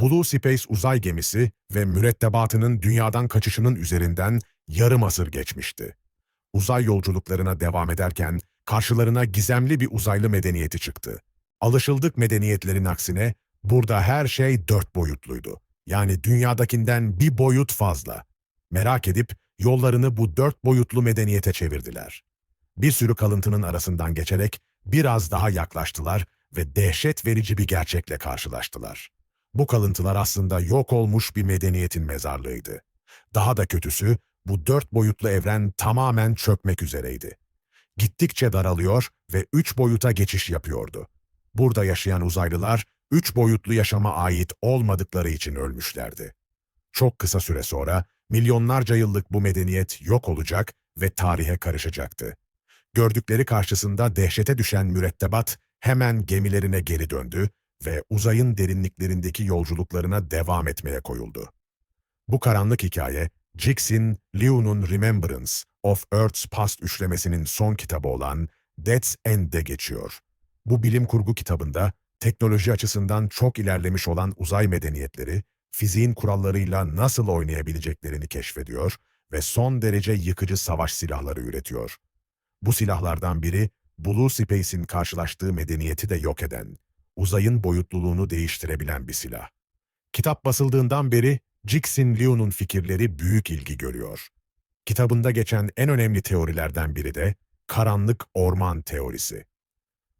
Blue Space uzay gemisi ve mürettebatının dünyadan kaçışının üzerinden yarım asır geçmişti. Uzay yolculuklarına devam ederken karşılarına gizemli bir uzaylı medeniyeti çıktı. Alışıldık medeniyetlerin aksine burada her şey dört boyutluydu. Yani dünyadakinden bir boyut fazla. Merak edip yollarını bu dört boyutlu medeniyete çevirdiler. Bir sürü kalıntının arasından geçerek biraz daha yaklaştılar ve dehşet verici bir gerçekle karşılaştılar. Bu kalıntılar aslında yok olmuş bir medeniyetin mezarlığıydı. Daha da kötüsü, bu dört boyutlu evren tamamen çökmek üzereydi. Gittikçe daralıyor ve üç boyuta geçiş yapıyordu. Burada yaşayan uzaylılar, üç boyutlu yaşama ait olmadıkları için ölmüşlerdi. Çok kısa süre sonra, milyonlarca yıllık bu medeniyet yok olacak ve tarihe karışacaktı. Gördükleri karşısında dehşete düşen mürettebat hemen gemilerine geri döndü ve uzayın derinliklerindeki yolculuklarına devam etmeye koyuldu. Bu karanlık hikaye, Jixin Liu'nun Remembrance of Earth's Past üçlemesinin son kitabı olan Death's End'de geçiyor. Bu bilim kurgu kitabında teknoloji açısından çok ilerlemiş olan uzay medeniyetleri, fiziğin kurallarıyla nasıl oynayabileceklerini keşfediyor ve son derece yıkıcı savaş silahları üretiyor. Bu silahlardan biri, Blue Space'in karşılaştığı medeniyeti de yok eden, uzayın boyutluluğunu değiştirebilen bir silah. Kitap basıldığından beri Jixin Liu'nun fikirleri büyük ilgi görüyor. Kitabında geçen en önemli teorilerden biri de karanlık orman teorisi.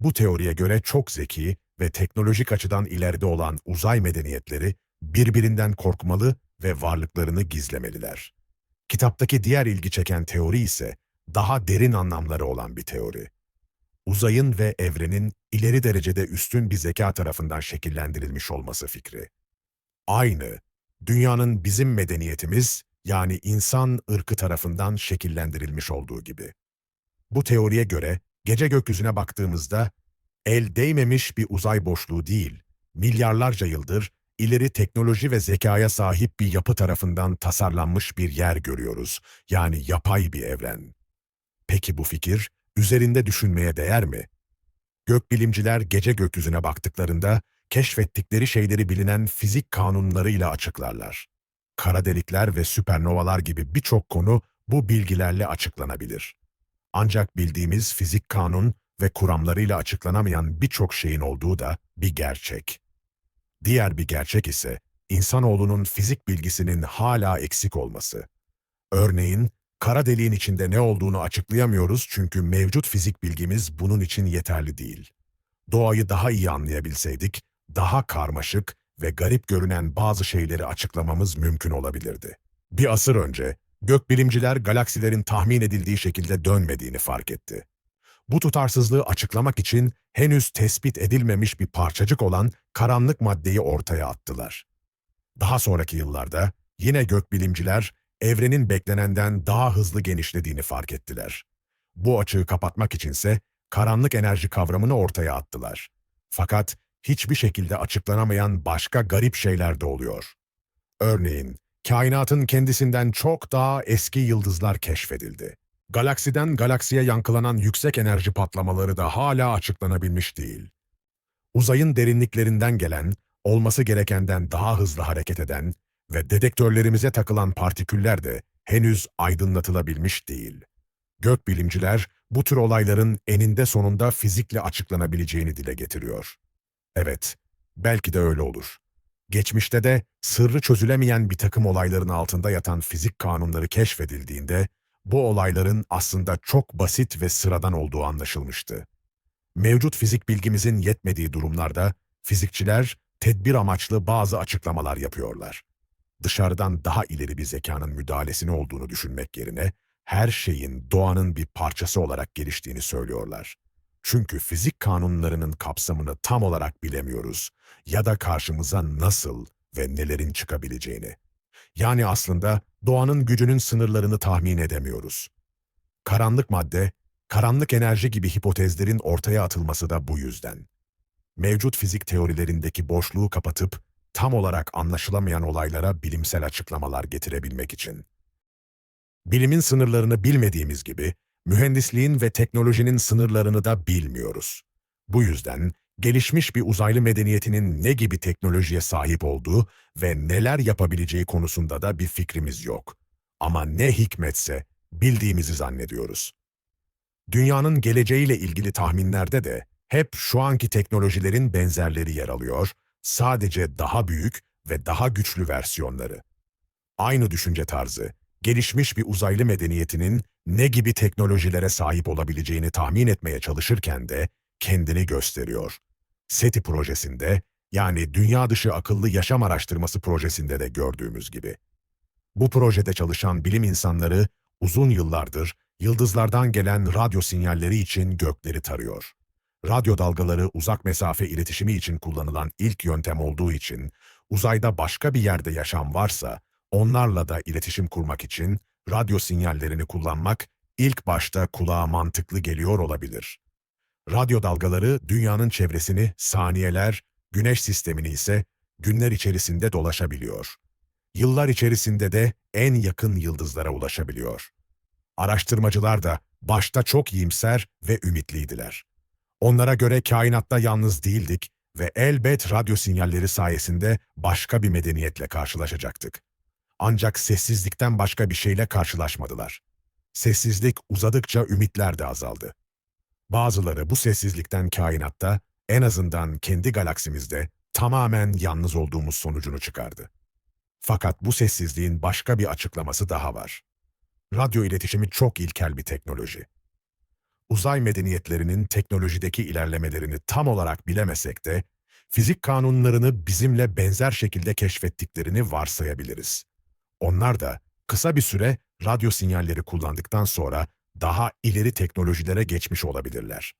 Bu teoriye göre çok zeki ve teknolojik açıdan ileride olan uzay medeniyetleri birbirinden korkmalı ve varlıklarını gizlemeliler. Kitaptaki diğer ilgi çeken teori ise daha derin anlamları olan bir teori. Uzayın ve evrenin ileri derecede üstün bir zeka tarafından şekillendirilmiş olması fikri. Aynı, dünyanın bizim medeniyetimiz yani insan ırkı tarafından şekillendirilmiş olduğu gibi. Bu teoriye göre gece gökyüzüne baktığımızda el değmemiş bir uzay boşluğu değil, milyarlarca yıldır ileri teknoloji ve zekaya sahip bir yapı tarafından tasarlanmış bir yer görüyoruz. Yani yapay bir evren. Peki bu fikir üzerinde düşünmeye değer mi? Gökbilimciler gece gökyüzüne baktıklarında keşfettikleri şeyleri bilinen fizik kanunlarıyla açıklarlar. Kara delikler ve süpernovalar gibi birçok konu bu bilgilerle açıklanabilir. Ancak bildiğimiz fizik kanun ve kuramlarıyla açıklanamayan birçok şeyin olduğu da bir gerçek. Diğer bir gerçek ise insanoğlunun fizik bilgisinin hala eksik olması. Örneğin, kara deliğin içinde ne olduğunu açıklayamıyoruz çünkü mevcut fizik bilgimiz bunun için yeterli değil. Doğayı daha iyi anlayabilseydik, daha karmaşık ve garip görünen bazı şeyleri açıklamamız mümkün olabilirdi. Bir asır önce, gökbilimciler galaksilerin tahmin edildiği şekilde dönmediğini fark etti. Bu tutarsızlığı açıklamak için henüz tespit edilmemiş bir parçacık olan karanlık maddeyi ortaya attılar. Daha sonraki yıllarda yine gökbilimciler evrenin beklenenden daha hızlı genişlediğini fark ettiler. Bu açığı kapatmak içinse karanlık enerji kavramını ortaya attılar. Fakat hiçbir şekilde açıklanamayan başka garip şeyler de oluyor. Örneğin, kainatın kendisinden çok daha eski yıldızlar keşfedildi. Galaksiden galaksiye yankılanan yüksek enerji patlamaları da hala açıklanabilmiş değil. Uzayın derinliklerinden gelen, olması gerekenden daha hızlı hareket eden ve dedektörlerimize takılan partiküller de henüz aydınlatılabilmiş değil. Gökbilimciler bu tür olayların eninde sonunda fizikle açıklanabileceğini dile getiriyor. Evet, belki de öyle olur. Geçmişte de sırrı çözülemeyen bir takım olayların altında yatan fizik kanunları keşfedildiğinde bu olayların aslında çok basit ve sıradan olduğu anlaşılmıştı. Mevcut fizik bilgimizin yetmediği durumlarda fizikçiler tedbir amaçlı bazı açıklamalar yapıyorlar. Dışarıdan daha ileri bir zekanın müdahalesini olduğunu düşünmek yerine her şeyin doğanın bir parçası olarak geliştiğini söylüyorlar. Çünkü fizik kanunlarının kapsamını tam olarak bilemiyoruz ya da karşımıza nasıl ve nelerin çıkabileceğini. Yani aslında doğanın gücünün sınırlarını tahmin edemiyoruz. Karanlık madde, karanlık enerji gibi hipotezlerin ortaya atılması da bu yüzden. Mevcut fizik teorilerindeki boşluğu kapatıp tam olarak anlaşılamayan olaylara bilimsel açıklamalar getirebilmek için. Bilimin sınırlarını bilmediğimiz gibi, mühendisliğin ve teknolojinin sınırlarını da bilmiyoruz. Bu yüzden gelişmiş bir uzaylı medeniyetinin ne gibi teknolojiye sahip olduğu ve neler yapabileceği konusunda da bir fikrimiz yok. Ama ne hikmetse bildiğimizi zannediyoruz. Dünyanın geleceğiyle ilgili tahminlerde de hep şu anki teknolojilerin benzerleri yer alıyor, sadece daha büyük ve daha güçlü versiyonları. Aynı düşünce tarzı, gelişmiş bir uzaylı medeniyetinin ne gibi teknolojilere sahip olabileceğini tahmin etmeye çalışırken de kendini gösteriyor. SETI projesinde, yani Dünya Dışı Akıllı Yaşam Araştırması projesinde de gördüğümüz gibi. Bu projede çalışan bilim insanları uzun yıllardır yıldızlardan gelen radyo sinyalleri için gökleri tarıyor. Radyo dalgaları uzak mesafe iletişimi için kullanılan ilk yöntem olduğu için uzayda başka bir yerde yaşam varsa onlarla da iletişim kurmak için radyo sinyallerini kullanmak ilk başta kulağa mantıklı geliyor olabilir. Radyo dalgaları dünyanın çevresini saniyeler, güneş sistemini ise günler içerisinde dolaşabiliyor. Yıllar içerisinde de en yakın yıldızlara ulaşabiliyor. Araştırmacılar da başta çok iyimser ve ümitliydiler. Onlara göre kainatta yalnız değildik ve elbet radyo sinyalleri sayesinde başka bir medeniyetle karşılaşacaktık. Ancak sessizlikten başka bir şeyle karşılaşmadılar. Sessizlik uzadıkça ümitler de azaldı. Bazıları bu sessizlikten kainatta, en azından kendi galaksimizde tamamen yalnız olduğumuz sonucunu çıkardı. Fakat bu sessizliğin başka bir açıklaması daha var. Radyo iletişimi çok ilkel bir teknoloji. Uzay medeniyetlerinin teknolojideki ilerlemelerini tam olarak bilemesek de, fizik kanunlarını bizimle benzer şekilde keşfettiklerini varsayabiliriz. Onlar da kısa bir süre radyo sinyalleri kullandıktan sonra daha ileri teknolojilere geçmiş olabilirler.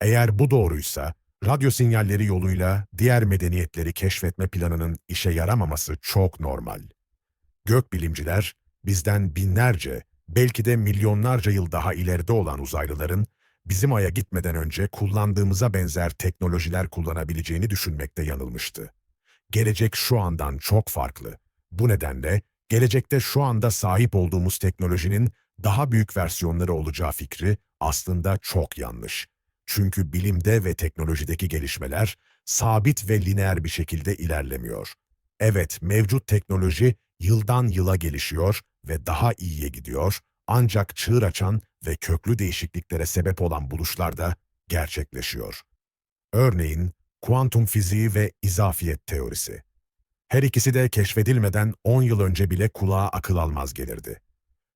Eğer bu doğruysa, radyo sinyalleri yoluyla diğer medeniyetleri keşfetme planının işe yaramaması çok normal. Gökbilimciler, bizden binlerce, belki de milyonlarca yıl daha ileride olan uzaylıların, bizim Ay'a gitmeden önce kullandığımıza benzer teknolojiler kullanabileceğini düşünmekte yanılmıştı. Gelecek şu andan çok farklı. Bu nedenle gelecekte şu anda sahip olduğumuz teknolojinin daha büyük versiyonları olacağı fikri aslında çok yanlış. Çünkü bilimde ve teknolojideki gelişmeler sabit ve lineer bir şekilde ilerlemiyor. Evet, mevcut teknoloji yıldan yıla gelişiyor ve daha iyiye gidiyor, ancak çığır açan ve köklü değişikliklere sebep olan buluşlar da gerçekleşiyor. Örneğin, kuantum fiziği ve izafiyet teorisi. Her ikisi de keşfedilmeden 10 yıl önce bile kulağa akıl almaz gelirdi.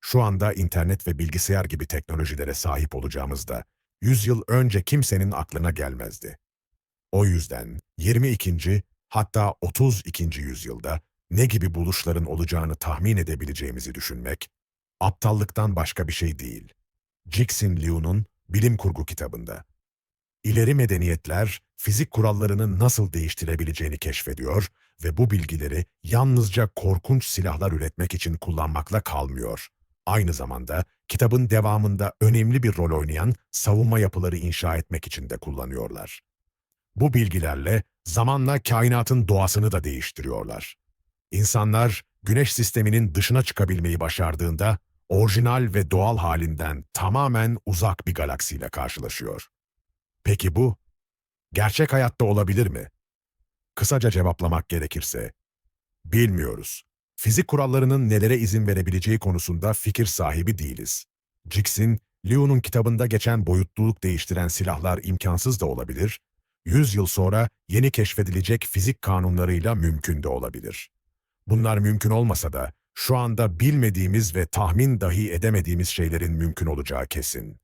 Şu anda internet ve bilgisayar gibi teknolojilere sahip olacağımızda 100 yıl önce kimsenin aklına gelmezdi. O yüzden 22. hatta 32. yüzyılda ne gibi buluşların olacağını tahmin edebileceğimizi düşünmek, aptallıktan başka bir şey değil. Jixin Liu'nun bilim kurgu kitabında. İleri medeniyetler, fizik kurallarını nasıl değiştirebileceğini keşfediyor ve bu bilgileri yalnızca korkunç silahlar üretmek için kullanmakla kalmıyor. Aynı zamanda kitabın devamında önemli bir rol oynayan savunma yapıları inşa etmek için de kullanıyorlar. Bu bilgilerle zamanla kainatın doğasını da değiştiriyorlar. İnsanlar güneş sisteminin dışına çıkabilmeyi başardığında orijinal ve doğal halinden tamamen uzak bir galaksiyle karşılaşıyor. Peki bu gerçek hayatta olabilir mi? Kısaca cevaplamak gerekirse bilmiyoruz. Fizik kurallarının nelere izin verebileceği konusunda fikir sahibi değiliz. Jix'in, Leo'nun kitabında geçen boyutluluk değiştiren silahlar imkansız da olabilir, 100 yıl sonra yeni keşfedilecek fizik kanunlarıyla mümkün de olabilir. Bunlar mümkün olmasa da şu anda bilmediğimiz ve tahmin dahi edemediğimiz şeylerin mümkün olacağı kesin.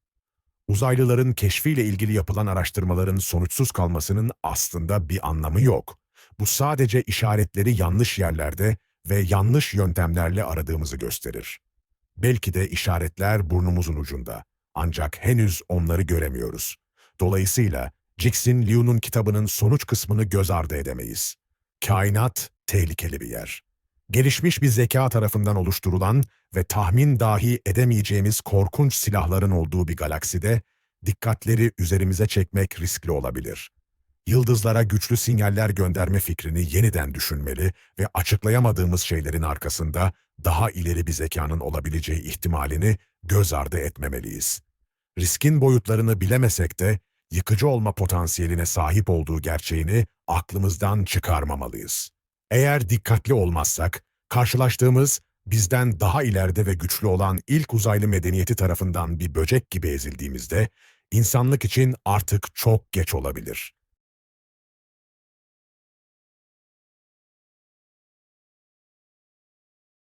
Uzaylıların keşfiyle ilgili yapılan araştırmaların sonuçsuz kalmasının aslında bir anlamı yok. Bu sadece işaretleri yanlış yerlerde ve yanlış yöntemlerle aradığımızı gösterir. Belki de işaretler burnumuzun ucunda. Ancak henüz onları göremiyoruz. Dolayısıyla Jixin Liu'nun kitabının sonuç kısmını göz ardı edemeyiz. Kainat tehlikeli bir yer. Gelişmiş bir zeka tarafından oluşturulan ve tahmin dahi edemeyeceğimiz korkunç silahların olduğu bir galakside dikkatleri üzerimize çekmek riskli olabilir yıldızlara güçlü sinyaller gönderme fikrini yeniden düşünmeli ve açıklayamadığımız şeylerin arkasında daha ileri bir zekanın olabileceği ihtimalini göz ardı etmemeliyiz. Riskin boyutlarını bilemesek de yıkıcı olma potansiyeline sahip olduğu gerçeğini aklımızdan çıkarmamalıyız. Eğer dikkatli olmazsak, karşılaştığımız bizden daha ileride ve güçlü olan ilk uzaylı medeniyeti tarafından bir böcek gibi ezildiğimizde, insanlık için artık çok geç olabilir.